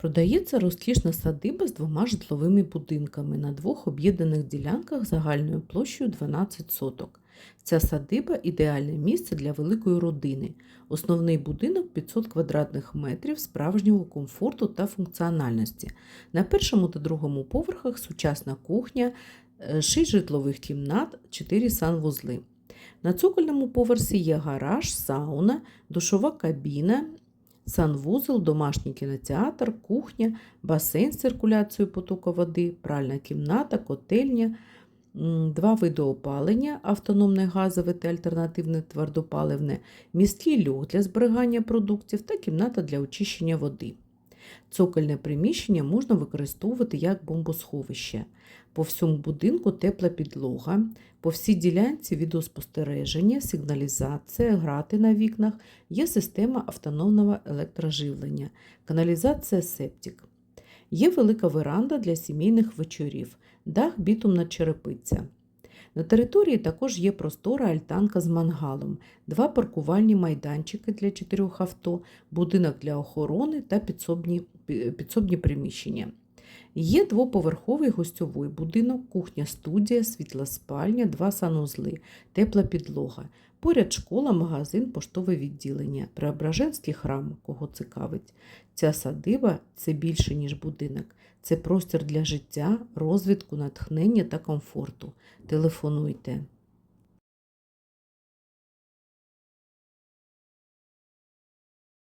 Продається розкішна садиба з двома житловими будинками на двох об'єднаних ділянках загальною площею 12 соток. Ця садиба ідеальне місце для великої родини. Основний будинок 500 квадратних метрів справжнього комфорту та функціональності. На першому та другому поверхах сучасна кухня, 6 житлових кімнат, 4 санвузли. На цокольному поверсі є гараж, сауна, душова кабіна, санвузол, домашній кінотеатр, кухня, басейн з циркуляцією потоку води, пральна кімната, котельня, два види опалення автономне газове та альтернативне твердопаливне, міський льох для зберігання продуктів та кімната для очищення води. Цокольне приміщення можна використовувати як бомбосховище. По всьому будинку тепла підлога, по всій ділянці відеоспостереження, сигналізація, грати на вікнах, є система автономного електроживлення, каналізація септик. Є велика веранда для сімейних вечорів, дах бітумна черепиця. На території також є простора альтанка з мангалом, два паркувальні майданчики для чотирьох авто, будинок для охорони та підсобні, пі- підсобні приміщення. Є двоповерховий гостьовий будинок, кухня-студія, світла спальня, два санузли, тепла підлога. Поряд школа, магазин, поштове відділення, Преображенський храм, кого цікавить. Ця садиба це більше, ніж будинок. Це простір для життя, розвитку, натхнення та комфорту. Телефонуйте.